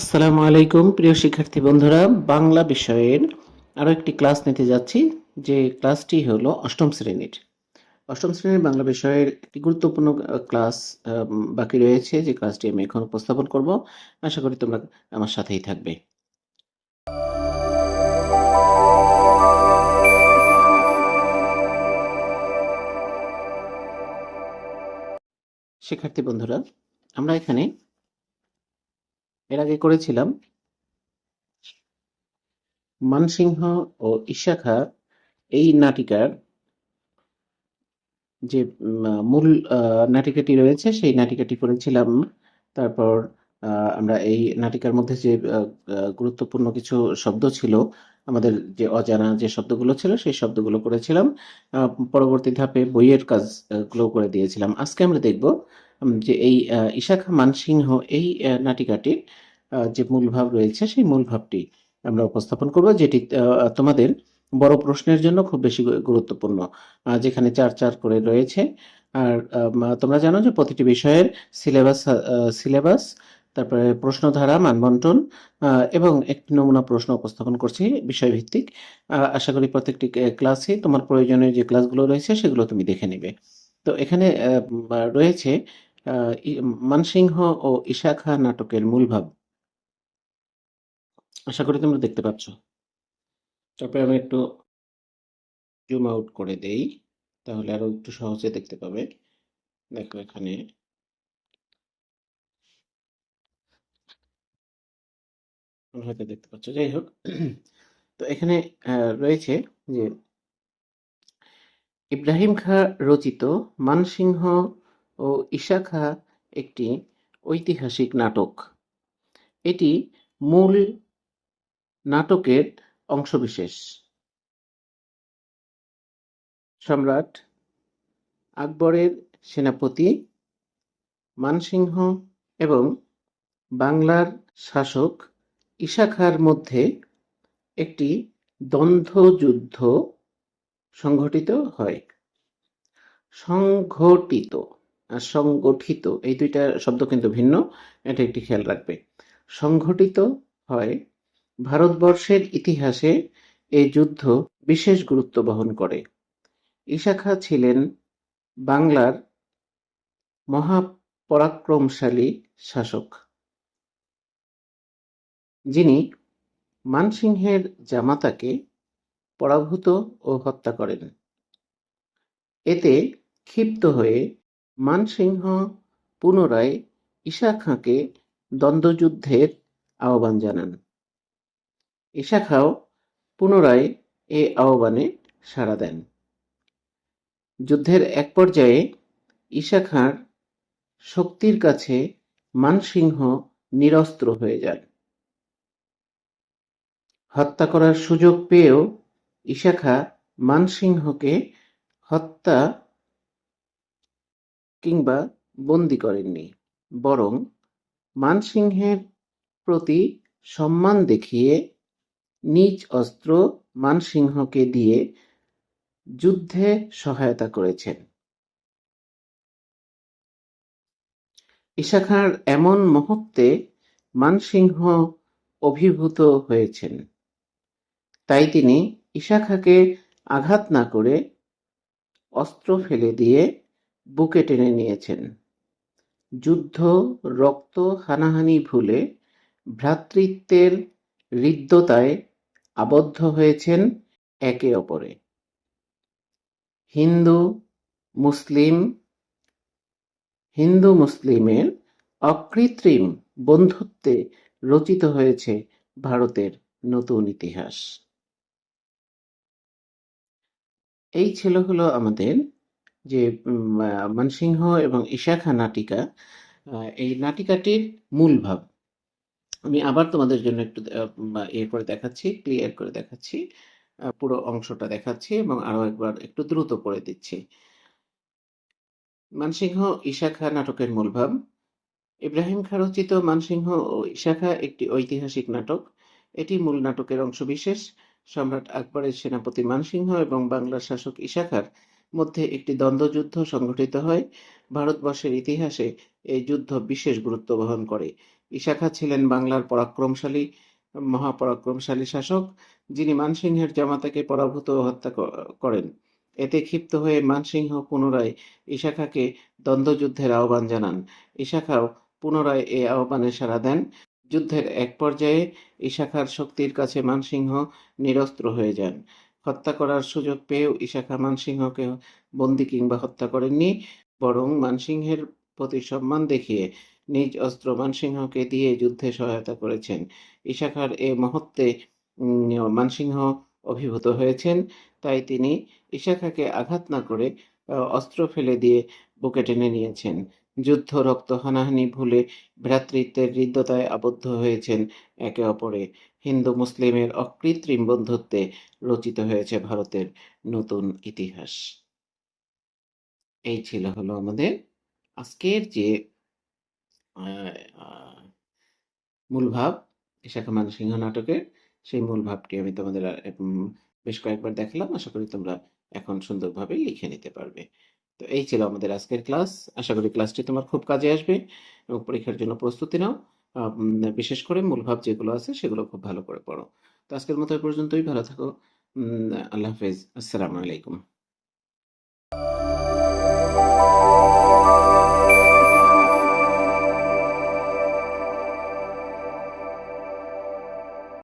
আসসালামু আলাইকুম, প্রিয় শিক্ষার্থী বন্ধুরা। বাংলা বিষয়ের আরও একটি ক্লাস নিতে যাচ্ছি, যে ক্লাসটি হলো অষ্টম শ্রেণির। অষ্টম শ্রেণির বাংলা বিষয়ের একটি গুরুত্বপূর্ণ ক্লাস বাকি রয়েছে, যে ক্লাসটি আমি এখন উপস্থাপন করব। আশা করি তোমরা আমার সাথেই থাকবে। শিক্ষার্থী বন্ধুরা, আমরা এখানে এর আগে করেছিলাম। মানসিংহ ও ইশাখা এই নাটিকার যে মূল নাটিকাটি রয়েছে সেই নাটিকাটি করেছিলাম তারপর আমরা এই নাটিকার মধ্যে যে গুরুত্বপূর্ণ কিছু শব্দ ছিল আমাদের যে অজানা যে শব্দগুলো ছিল সেই শব্দগুলো করেছিলাম পরবর্তী ধাপে বইয়ের কাজ আহ, গুলো করে দিয়েছিলাম। আজকে আমরা দেখব যে এই ইশাখা মানসিংহ এই নাটিকাটির যে মূল ভাব রয়েছে সেই মূল ভাবটি আমরা উপস্থাপন করব, যেটি তোমাদের বড় প্রশ্নের জন্য খুব বেশি গুরুত্বপূর্ণ যেখানে চার চার করে রয়েছে। আর তোমরা জানো যে প্রতিটি বিষয়ের সিলেবাস সিলেবাস, তারপরে প্রশ্নধারা, মানবন্টন এবং একটি নমুনা প্রশ্ন উপস্থাপন করছি বিষয়ভিত্তিক। আশা করি প্রত্যেকটি ক্লাসে তোমার প্রয়োজনীয় যে ক্লাসগুলো রয়েছে সেগুলো তুমি দেখে নেবে। তো এখানে রয়েছে মানসিংহ ও ইশাখা নাটকের মূল ভাব। আশা করি তোমরা দেখতে পাচ্ছ। তারপরে আমি একটু জুম আউট করে দেই, তাহলে আরও একটু সহজে দেখতে পাবে। দেখো এখানে। হয়তো দেখতে পাচ্ছ। যাই হোক, তো এখানে রয়েছে যে, ইব্রাহিম খাঁ রচিত মানসিংহ ও ঈশা খাঁ একটি ঐতিহাসিক নাটক। এটি মূল নাটকের অংশবিশেষ। সম্রাট আকবরের সেনাপতি মানসিংহ এবং বাংলার শাসক ঈশা খাঁর মধ্যে একটি দ্বন্দ্বযুদ্ধ সংঘটিত হয়। সংঘটিত সংগঠিত, এই দুইটা শব্দ কিন্তু ভিন্ন, এটা একটি খেয়াল রাখবে। সংঘটিত হয় ভারতবর্ষের ইতিহাসে এই যুদ্ধ বিশেষ গুরুত্ব বহন করে। ইশাখা ছিলেন বাংলার মহাপরাক্রমশালী শাসক। যিনি মানসিংহের জামাতাকে পরাভূত ও হত্যা করেন। এতে ক্ষিপ্ত হয়ে মানসিংহ পুনরায় ঈশা খাঁকে দ্বন্দ্বযুদ্ধের আহ্বান জানান। ঈশা খাঁও পুনরায় এ আহ্বানে সাড়া দেন। যুদ্ধের এক পর্যায়ে ঈশা খাঁর শক্তির কাছে মানসিংহ নিরস্ত্র হয়ে যান। হত্যা করার সুযোগ পেয়েও ঈশা খাঁ মানসিংহকে হত্যা কিংবা বন্দি করেননি, বরং মানসিংহের প্রতি সম্মান দেখিয়ে নিজ অস্ত্র মানসিংহকে দিয়ে যুদ্ধে সহায়তা করেছেন। ঈশা এমন মুহূর্তে মানসিংহ অভিভূত হয়েছেন। তাই তিনি ঈশা খাঁকে আঘাত না করে অস্ত্র ফেলে দিয়ে বুকে টেনে নিয়েছেন। যুদ্ধ, রক্ত হানাহানি ভুলে ভ্রাতৃত্বের হৃদ্যতায় আবদ্ধ হয়েছেন একে অপরে। হিন্দু, মুসলিম, হিন্দু মুসলিমের অকৃত্রিম বন্ধুত্বে রচিত হয়েছে ভারতের নতুন ইতিহাস। এই ছিল হলো আমাদের যে মানসিংহ এবং ঈশাখা নাটিকা এই নাটিকাটির মূল ভাব। আমি আবার তোমাদের জন্য একটু ইয়ে করে দেখাচ্ছি, ক্লিয়ার করে দেখাচ্ছি পুরো অংশটা দেখাচ্ছি এবং আরও একবার একটু দ্রুত করে দিচ্ছি। মানসিংহ, ঈশাখা নাটকের মূল ভাব। ইব্রাহিম খা রচিত মানসিংহ ও ঈশাখা একটি ঐতিহাসিক নাটক। এটি মূল নাটকের অংশবিশেষ। সম্রাট আকবরের সেনাপতি মানসিংহ এবং বাংলার শাসক ঈশাখার মধ্যে একটি দ্বন্দ্বযুদ্ধ সংঘটিত হয়। ভারতবর্ষের ইতিহাসে এই যুদ্ধ বিশেষ গুরুত্ব বহন করে। ইশাখা ছিলেন বাংলার পরাক্রমশালী, মহাপরাক্রমশালী শাসক, যিনি মানসিংহের জামাতাকে পরাভূত হত্যা করেন। এতে ক্ষিপ্ত হয়ে মানসিংহ পুনরায় ইশাখাকে দ্বন্দ্বযুদ্ধের আহ্বান জানান। ইশাখাও পুনরায় এ আহ্বানে সাড়া দেন। যুদ্ধের এক পর্যায়ে ইশাখার শক্তির কাছে মানসিংহ নিরস্ত্র হয়ে যান। হত্যা করার সুযোগ পেয়েও ইশাখা মানসিংহকে বন্দি কিংবা হত্যা করেননি, বরং মানসিংহের প্রতি সম্মান দেখিয়ে নিজ অস্ত্র মানসিংহকে দিয়ে যুদ্ধে সহায়তা করেছেন। ইশাখার এ মহত্বে মানসিংহ অভিভূত হয়েছেন, তাই তিনি ইশাখাকে আঘাত না করে অস্ত্র ফেলে দিয়ে বুকে টেনে নিয়েছেন। যুদ্ধ রক্ত হানাহানি ভুলে ভ্রাতৃত্বের হৃদ্যতায় আবদ্ধ হয়েছেন একে অপরে। হিন্দু মুসলিমের অকৃত্রিম বন্ধুত্বে রচিত হয়েছে ভারতের নতুন ইতিহাস। এই ছিল হলো আমাদের আজকের যে মূল ভাব ইশাখা মানসিংহ নাটকের, সেই মূল ভাবটি আমি তোমাদের বেশ কয়েকবার দেখালাম। আশা করি তোমরা এখন সুন্দরভাবে লিখে নিতে পারবে। তো এই ছিল আমাদের আজকের ক্লাস। আশা করি ক্লাসটি তোমার খুব কাজে আসবে এবং পরীক্ষার জন্য প্রস্তুতি নাও। বিশেষ করে মূলভাব যেগুলো আছে সেগুলো খুব ভালো করে পড়ো। তো আজকের মতো পর্যন্তই। ভালো থাকো। আল্লাহ হাফেজ। আসসালামু আলাইকুম।